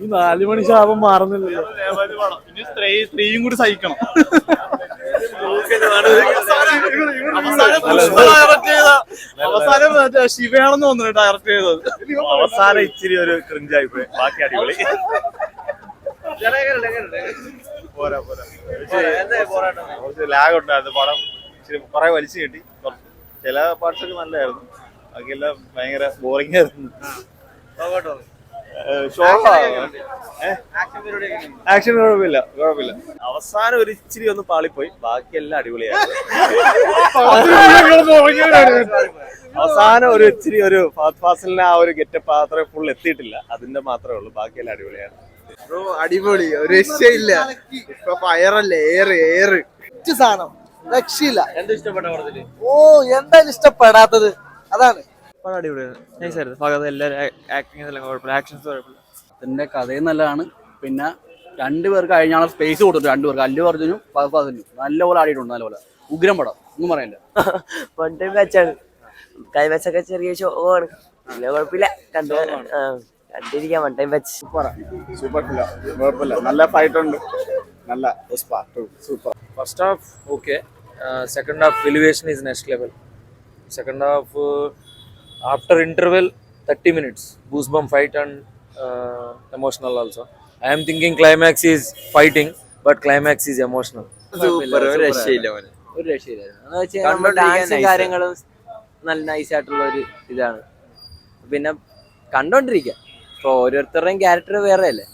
ഈ നാല് മണി ശാപം മാറുന്നില്ലല്ലോ. ഇനി സ്ത്രീ സ്ത്രീയും കൂടി സഹിക്കണം. അവസാനം മറ്റേ ശിവയാണെന്ന് തോന്നുന്നു ഡയറക്ട് ചെയ്തത്. അവസാനം ഇച്ചിരി ഒരു ക്രിഞ്ചായി പോയി ബാക്കി അടിപൊളി. പോരാ പോരാ. കുറച്ച് ലാഗ് ഉണ്ടായിരുന്നു. പടം ഇച്ചിരി കുറെ വലിച്ചു കിട്ടി. കുറച്ച് ചില പാർട്സ് ഒക്കെ നല്ലതായിരുന്നു. ബാക്കിയെല്ലാം ഭയങ്കര ബോറിംഗ് ആയിരുന്നു. ആക്ഷൻ കുഴപ്പമില്ല കുഴപ്പമില്ല. അവസാനം ഒരു ഇച്ചിരി ഒന്ന് പാളിപ്പോയി. ബാക്കിയെല്ലാം അടിപൊളിയായിരുന്നു അവസാനം ഒരു ഇച്ചിരി ഒരു ഫാസ്റ്റ് ഫാസിലിന്റെ ആ ഒരു ഗെറ്റപ്പ് അത്ര ഫുൾ എത്തിയിട്ടില്ല. അതിന്റെ മാത്രമേ ഉള്ളൂ. ബാക്കിയെല്ലാം അടിപൊളിയാണ്. ബ്രോ അടിപൊളി. ഒരു രക്ഷയില്ല. ഇപ്പൊ ഫയറല്ലേ ഏറ് ഏറ്. സാധനം രക്ഷയില്ല. എന്ത് ഇഷ്ടപ്പെട്ട ഓ എന്തായാലും ഇഷ്ടപ്പെടാത്തത്? അതാണ്. പടം അടിപൊളിയായിരുന്നു നൈസായിരുന്നു ഭാഗത്ത് എല്ലാവരും ആക്ടിങ് എല്ലാം കുഴപ്പമില്ല. ആക്ഷൻസ് കുഴപ്പമില്ല. അതിന്റെ കഥയും നല്ലതാണ്. പിന്നെ രണ്ടുപേർക്ക് കഴിഞ്ഞ സ്പേസ് കൊടുത്തു രണ്ടുപേർക്ക് അല്ലു അർജുനും ഫഹദിനും നല്ലപോലെ ആടിയിട്ടുണ്ട് നല്ലപോലെ. ഉഗ്രം പടം. ഒന്നും പറയണ്ട. വൺ ടൈം മാച്ചാണ് കൈമാച്ചൊക്കെ ചെറിയ ഷോ ആണ്. പിന്നെ കുഴപ്പമില്ല. കണ്ടു ആ, കണ്ടിരിക്കാം. വൺ ടൈം മാച്ച് സൂപ്പർ കുഴപ്പമില്ല. നല്ല ഫൈറ്റ് ഉണ്ട്. നല്ല super okay. Uh, second half elevation is next level. Second half uh, after interval 30 minutes. Goosebump fight and uh, emotional also. I am thinking climax is fighting but climax is emotional. Super ഒരു രക്ഷയില്ല മോനെ. ഒരു രക്ഷയില്ലായിരുന്നു ഡാൻസും കാര്യങ്ങളും നല്ല nice ആയിട്ടുള്ള ഒരു ഇതാണ്. പിന്നെ കണ്ടോണ്ടിരിക്കാം. ഇപ്പൊ ഓരോരുത്തരുടെയും ക്യാരക്ടർ വേറെ അല്ലേ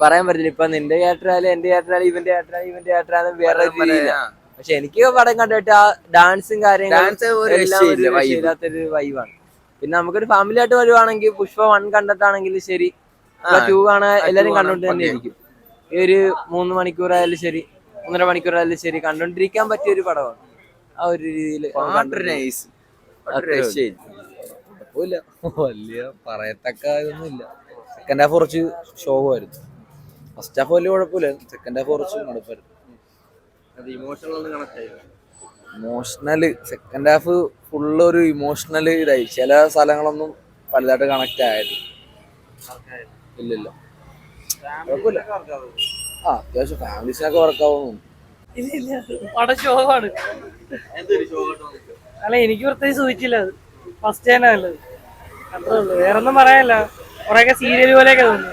പറയാൻ പറ്റില്ല. ഇപ്പൊ നിന്റെ ക്യാരക്ടർ ആയാലും എന്റെ ക്യാരക്ടർ ആയാലും ഇവന്റെ ക്യാരക്ടർ ആയാലും ഇവന്റെ ക്യാരക്ടർ ആയാലും വേറെ രീതിയിലാണ് പക്ഷെ എനിക്ക് പടം കണ്ടിട്ട് ആ ഡാൻസും കാര്യങ്ങളും വൈബാണ് പിന്നെ നമുക്കൊരു ഫാമിലി ആയിട്ട് വരുവാണെങ്കിൽ പുഷ്പ വൺ കണ്ടിട്ടാണെങ്കിൽ ശരി ടു കാണാൻ എല്ലാരും കണ്ടോണ്ട് തന്നെ ഇരിക്കും. ഈ ഒരു മൂന്ന് മണിക്കൂറായാലും ശരി ഒന്നര മണിക്കൂറായാലും ശരി കണ്ടോണ്ടിരിക്കാൻ പറ്റിയ ഒരു പടമാണ്. ആ ഒരു രീതിയിൽ കുഴപ്പമില്ല. വലിയ പറയത്തക്ക ഇതൊന്നും ഇല്ല സെക്കൻഡ് ഹാഫ് കുറച്ച് ശോകമായിരുന്നു ഫസ്റ്റ് ഹാഫ് വലിയ കുഴപ്പമില്ലായിരുന്നു. സെക്കൻഡ് ഹാഫ് കുറച്ച് മടുപ്പായിരുന്നു ഇമോഷണൽ സെക്കൻഡ് ഹാഫ് ഫുള്ള് ഒരു ഇമോഷണൽ ഇതായി. ചില സ്ഥലങ്ങളൊന്നും വലുതായിട്ട് കണക്ട് ആയത് ഇല്ലല്ല. കുഴപ്പമില്ല ആ അത്യാവശ്യം ഫാമിലീസിനൊക്കെ വർക്കാവുന്നു പടം ശോകമാണ് അല്ല എനിക്ക് പ്രത്യേകിച്ച് സൂചിച്ചില്ല അത് ഫസ്റ്റ് തന്നെ നല്ലത്. അത്രേ ഉള്ളൂ. വേറെ ഒന്നും പറയാനില്ല. കുറെയൊക്കെ സീരിയൽ പോലെയൊക്കെ തോന്നുന്നു.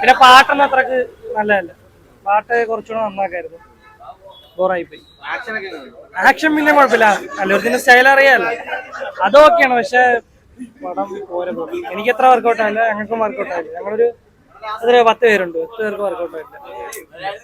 പിന്നെ പാട്ടൊന്നും അത്രയ്ക്ക് നല്ലതല്ല. പാട്ട് കുറച്ചുകൂടെ നന്നാക്കായിരുന്നു. ബോറായി പോയി ആക്ഷൻ പിന്നെ കുഴപ്പമില്ല. അല്ലൂർത്തിന്റെ സ്റ്റൈൽ അറിയാലോ. അതൊക്കെയാണ് പക്ഷെ പടം പോരെ. എനിക്ക് എത്ര വർക്കൗട്ട് ആയില്ല ഞങ്ങൾക്കും വർക്കൗട്ട് ആയില്ല ഞങ്ങളൊരു അതൊരു പത്ത് പേരുണ്ട്. പത്ത് പേർക്ക് വർക്കൗട്ട് ആയില്ല